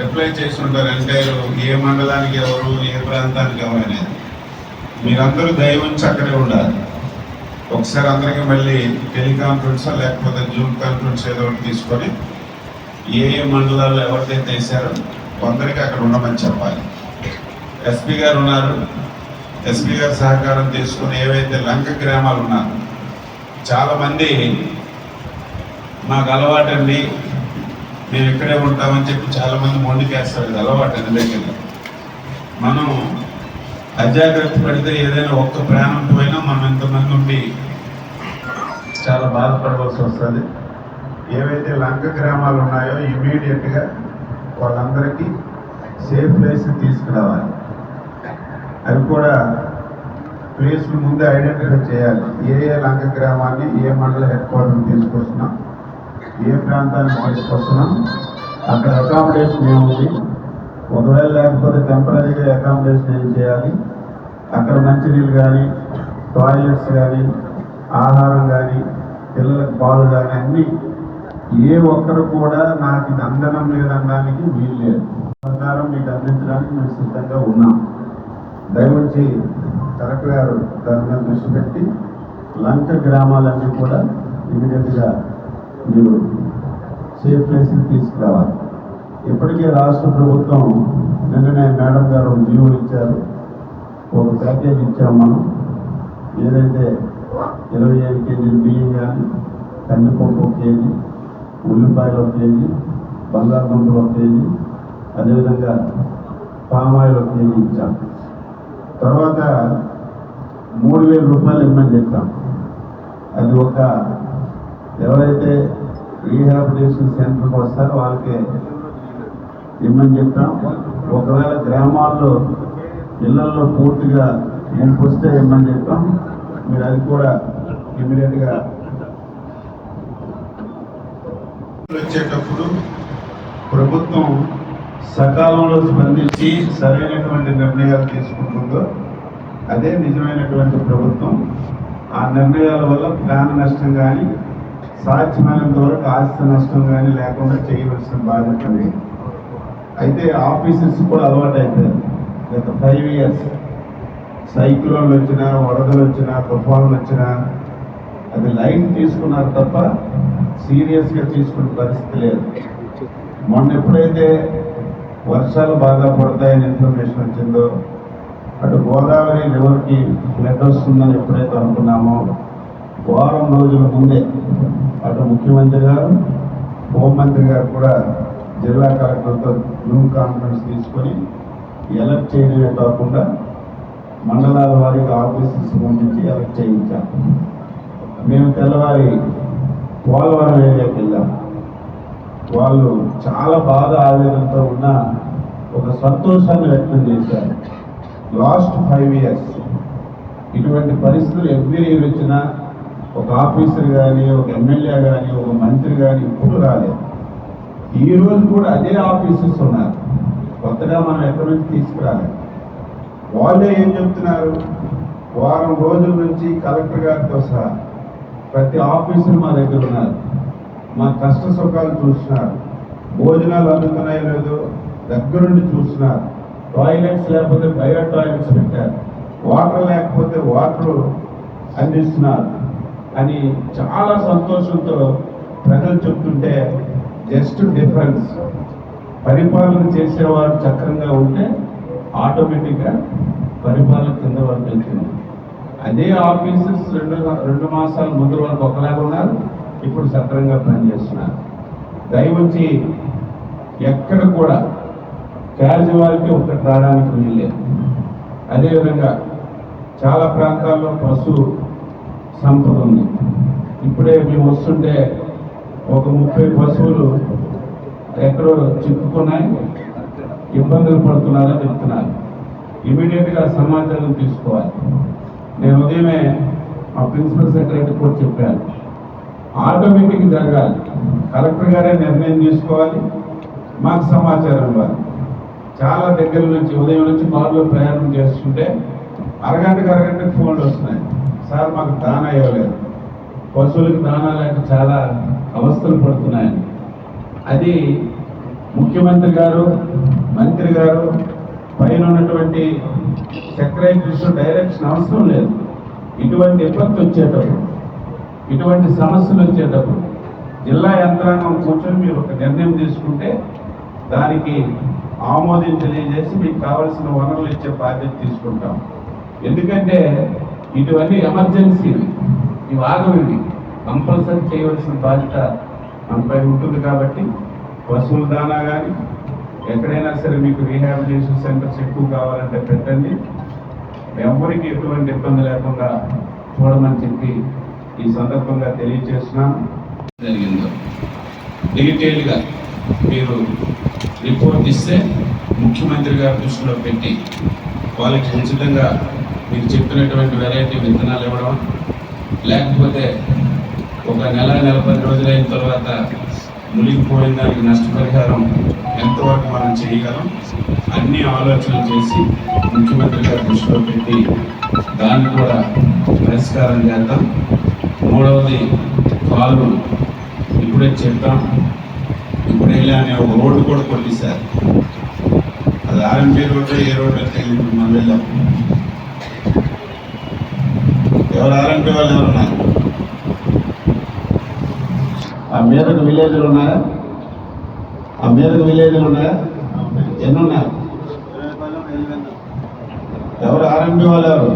చేసి ఉంటారు అంటే ఏ మండలానికి ఎవరు ఏ ప్రాంతానికి ఎవరు అనేది. మీరందరూ దైవం అక్కడే ఉండాలి. ఒకసారి అందరికీ మళ్ళీ టెలికాన్ఫరెన్స్ లేకపోతే జూమ్ కాన్ఫరెన్స్ ఏదో ఒకటి తీసుకొని ఏ ఏ మండలాల్లో ఎవరిదైతే వేశారో కొందరికి అక్కడ ఉండమని చెప్పాలి. ఎస్పీ గారు ఉన్నారు. ఎస్పీ గారు సహకారం తీసుకుని ఏవైతే లంక గ్రామాలు ఉన్నారు చాలామంది మాకు అలవాటండి. మేము ఇక్కడే ఉంటామని చెప్పి చాలామంది మొండికేస్తారు ఇది అలవాటు అండి దగ్గర మనం అజాగ్రత్త పడితే ఏదైనా ఒక్క ప్రాణం పోయినా మనం ఎంతమంది ఉండి చాలా బాధపడవలసి వస్తుంది. ఏవైతే లంక గ్రామాలు ఉన్నాయో ఇమీడియట్గా వాళ్ళందరికీ సేఫ్ ప్లేస్ తీసుకురావాలి. అవి కూడా ప్లేస్ ముందే ఐడెంటిఫై చేయాలి. ఏ ఏ లంక గ్రామాన్ని ఏ మండల హెడ్ క్వార్టర్ తీసుకొస్తున్నాం ఏ ప్రాంతానికి తీసుకొస్తున్నాం? అక్కడ అకామిడేషన్ ఏముంది? ఒకవేళ లేకపోతే టెంపరీగా అకామిడేషన్ ఏం చేయాలి? అక్కడ మంచినీళ్ళు కానీ టాయిలెట్స్ కానీ ఆహారం కానీ పిల్లలకు పాలు కానీ అన్నీ ఏ ఒక్కరు కూడా నాకు ఇది అందడం లేదనడానికి వీలు లేదు. ప్రకారం మీకు అందించడానికి మేము సిద్ధంగా ఉన్నాం. దయవుంచి కలెక్టర్ గారు దాని మీద దృష్టి పెట్టి లంక గ్రామాలన్నీ కూడా ఇమీడియట్గా మీరు సేఫ్ ప్లేస్కి తీసుకురావాలి. ఇప్పటికే రాష్ట్ర ప్రభుత్వం నిన్ననే మేడం గారు జీవో ఇచ్చారు. ఒక ప్యాకేజ్ ఇచ్చాం మనం. ఏదైతే ఇరవై ఐదు కేజీలు బియ్యం కానీ కందిపప్పు ఒక కేజీ ఉల్లిపాయలు ఒక కేజీ బంగాళదుంపలు ఒక కేజీ అదేవిధంగా పామాయిల్ ఒక కేజీ ఇచ్చాం. తర్వాత మూడు వేల రూపాయలు ఇమ్మని చెప్పాం. అది ఒక ఎవరైతే రీహాబిలిటేషన్ సెంటర్కి వస్తారు వాళ్ళకే ఇమ్మని చెప్పాం ఒకవేళ గ్రామాల్లో ఇళ్ళలో పూర్తిగా ముంపు వస్తే ఇమ్మని చెప్పాం మీరు అది కూడా ఇమీడియట్గా వచ్చేటప్పుడు ప్రభుత్వం సకాలంలో స్పందించి సరైనటువంటి నిర్ణయాలు తీసుకుంటుందో అదే నిజమైనటువంటి ప్రభుత్వం. ఆ నిర్ణయాల వల్ల ప్రాణ నష్టం కానీ సాధ్యమైనంత వరకు ఆస్తి నష్టం కానీ లేకుండా చేయవలసిన బాధ్యత అయితే ఆఫీసర్స్ కూడా అలవాటు అయిపోయారు గత ఫైవ్ ఇయర్స్ సైక్లోన్లు వచ్చినా వరదలు వచ్చినా తుఫాన్లు వచ్చినా అది లైన్ తీసుకున్నారు తప్ప సీరియస్గా తీసుకునే పరిస్థితి లేదు. మొన్న ఎప్పుడైతే వర్షాలు బాగా పడతాయని ఇన్ఫర్మేషన్ వచ్చిందో అటు గోదావరి రివర్కి ఫ్లడ్ వస్తుందని ఎప్పుడైతే అనుకున్నామో వారం రోజుల ముందే అటు ముఖ్యమంత్రి గారు హోంమంత్రి గారు కూడా జిల్లా కలెక్టర్తో జూమ్ కాన్ఫరెన్స్ తీసుకొని ఎలక్ట్ చేయడమే కాకుండా మండలాల వారికి ఆఫీసెస్ పంపించి ఎలక్ట్ చేయించాం. మేము తెల్లవారి పోలవరం ఏరియాకి వెళ్ళాం. వాళ్ళు చాలా బాధ ఆవేదనతో ఉన్న ఒక సంతోషాన్ని వ్యక్తం చేశారు. లాస్ట్ ఫైవ్ ఇయర్స్ ఇటువంటి పరిస్థితులు ఎవ్రీ ఇయర్ వచ్చినా ఒక ఆఫీసర్ కానీ ఒక ఎమ్మెల్యే కానీ ఒక మంత్రి కానీ ఇప్పుడు రాలేదు. ఈ రోజు కూడా అదే ఆఫీసర్స్ ఉన్నారు. కొత్తగా మనం ఎక్కడి నుంచి తీసుకురాలేదు. వాళ్ళే ఏం చెప్తున్నారు? వారం రోజుల నుంచి కలెక్టర్ గారితో సహా ప్రతి ఆఫీసర్ మా దగ్గర ఉన్నారు. మా కష్ట సుఖాలు చూస్తున్నారు. భోజనాలు అందుతున్నాయో లేదో దగ్గరుండి చూస్తున్నారు. టాయిలెట్స్ లేకపోతే బయో టాయిలెట్స్ పెట్టారు. వాటర్ లేకపోతే వాటర్ అందిస్తున్నారు. అని చాలా సంతోషంతో ప్రజలు చెప్తుంటే జస్ట్ డిఫరెన్స్. పరిపాలన చేసేవారు చక్రంగా ఉంటే ఆటోమేటిక్గా పరిపాలన కింద వరకు వెళ్తుంది అదే ఆఫీసర్స్ రెండు రెండు మాసాల ముందు వరకు ఒకలాగా ఉన్నారు ఇప్పుడు సక్రంగా పనిచేస్తున్నారు. దయవచ్చి ఎక్కడ కూడా క్యాజువాలిటీ ఒకటి రావడానికి వీల్లేదు. అదేవిధంగా చాలా ప్రాంతాల్లో పశువు సంపద. ఉంది ఇప్పుడే మేము వస్తుంటే ఒక ముప్పై పశువులు ఎక్కడో చిక్కుకున్నాయి. ఇబ్బందులు పడుతున్నారని చెప్తున్నారు. ఇమీడియట్గా సమాచారం తీసుకోవాలి. నేను ఉదయమే మా ప్రిన్సిపల్ సెక్రటరీ కూడా చెప్పాను. ఆటోమేటిక్ జరగాలి. కలెక్టర్ గారే నిర్ణయం తీసుకోవాలి. మాకు సమాచారం ఇవ్వాలి. చాలా దగ్గర నుంచి ఉదయం నుంచి కారులో ప్రయాణం చేస్తుంటే అరగంటకు అరగంటకు ఫోన్లు వస్తున్నాయి. సార్ మాకు దానా ఇవ్వలేదు. పశువులకు దానా లేక చాలా అవస్థలు పడుతున్నాయని. అది ముఖ్యమంత్రి గారు మంత్రి గారు పైన ఉన్నటువంటి సెక్రటరీస్ డైరెక్షన్ అవసరం లేదు. ఇటువంటి ఇబ్బంది వచ్చేటప్పుడు ఇటువంటి సమస్యలు వచ్చేటప్పుడు జిల్లా యంత్రాంగం కూర్చొని మీరు ఒక నిర్ణయం తీసుకుంటే దానికి ఆమోదం తెలియజేసి మీకు కావాల్సిన వనరులు ఇచ్చే బాధ్యత తీసుకుంటాం. ఎందుకంటే ఇటువంటి ఎమర్జెన్సీ ఇవి ఆగవివి కంపల్సరీ చేయవలసిన బాధ్యత మనపై ఉంటుంది కాబట్టి పశువుల దానా కానీ ఎక్కడైనా సరే మీకు రీహాబిలిటేషన్ సెంటర్స్ ఎక్కువ కావాలంటే పెట్టండి. ఎవరికి ఎటువంటి ఇబ్బంది లేకుండా చూడమని చెప్పి ఈ సందర్భంగా తెలియజేస్తున్నాను. జరిగిందో. డీటెయిల్గా మీరు రిపోర్ట్ ఇస్తే ముఖ్యమంత్రి గారి దృష్టిలో పెట్టి వాళ్ళకి ఉచితంగా మీరు చెప్పినటువంటి వెరైటీ విత్తనాలు ఇవ్వడం లేకపోతే ఒక నెల నెల పది రోజులైన తర్వాత మునిగిపోయిన దానికి నష్టపరిహారం ఎంతవరకు మనం చేయగలం? అన్ని ఆలోచనలు చేసి ముఖ్యమంత్రి గారి దృష్టిలో పెట్టి దాన్ని కూడా పరిష్కారం చేద్దాం. మూడవది కాలు ఇప్పుడే చెప్తాం ఇప్పుడు వెళ్ళానే ఒక రోడ్డు కూడా కొట్టేశారు. అది ఆర్ఎంపీ రోడ్డు ఏ రోడ్డు అయితే మనం వెళ్ళాం. ఎవరు ఆర్ఎంపీ వాళ్ళు ఎవరున్నారు ఆ మేరకు విలేజ్లు ఉన్నాయా ఆ మేరకు విలేజ్లు ఉన్నాయా ఎన్ని ఉన్నాయి ఎవరు ఆర్ఎంపీ వాళ్ళు ఎవరు?